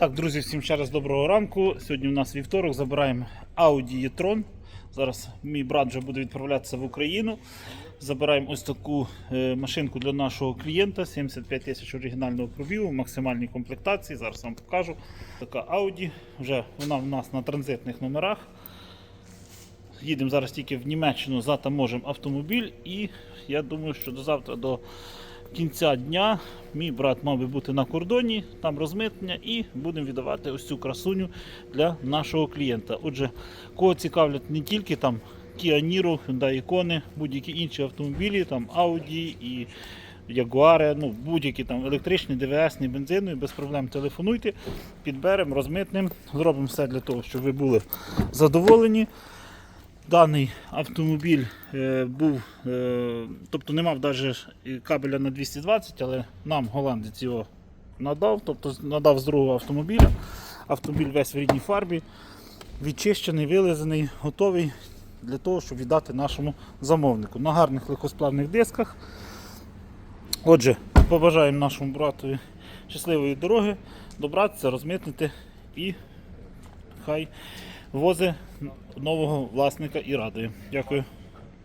Так, друзі, всім ще раз доброго ранку. Сьогодні у нас вівторок, забираємо Audi e-tron. Зараз мій брат вже буде відправлятися в Україну. Забираємо ось таку е, машинку для нашого клієнта. 75 тисяч оригінального пробігу, максимальній комплектації. Зараз вам покажу. Така Audi. Вже вона в нас на транзитних номерах. Їдемо зараз тільки в Німеччину, затаможимо автомобіль, і я думаю, що до завтра, до кінця дня, мій брат мав би бути на кордоні, там розмитнення, і будемо віддавати ось цю красуню для нашого клієнта. Отже, кого цікавлять не тільки там Kia Niro, Hyundai Icon, будь-які інші автомобілі, там Audi і Ягуари, ну будь-які там електричні, ДВСні, бензинові, без проблем телефонуйте, підберемо, розмитнемо, зробимо все для того, щоб ви були задоволені. Даний автомобіль е, був, е, тобто не мав навіть кабеля на 220, але нам голландець його надав, тобто надав з другого автомобіля. Автомобіль весь в рідній фарбі, відчищений, вилизаний, готовий для того, щоб віддати нашому замовнику. На гарних легкосплавних дисках. Отже, побажаємо нашому братові щасливої дороги, добратися, розмитнити і хай вози нового власника і радує. Дякую.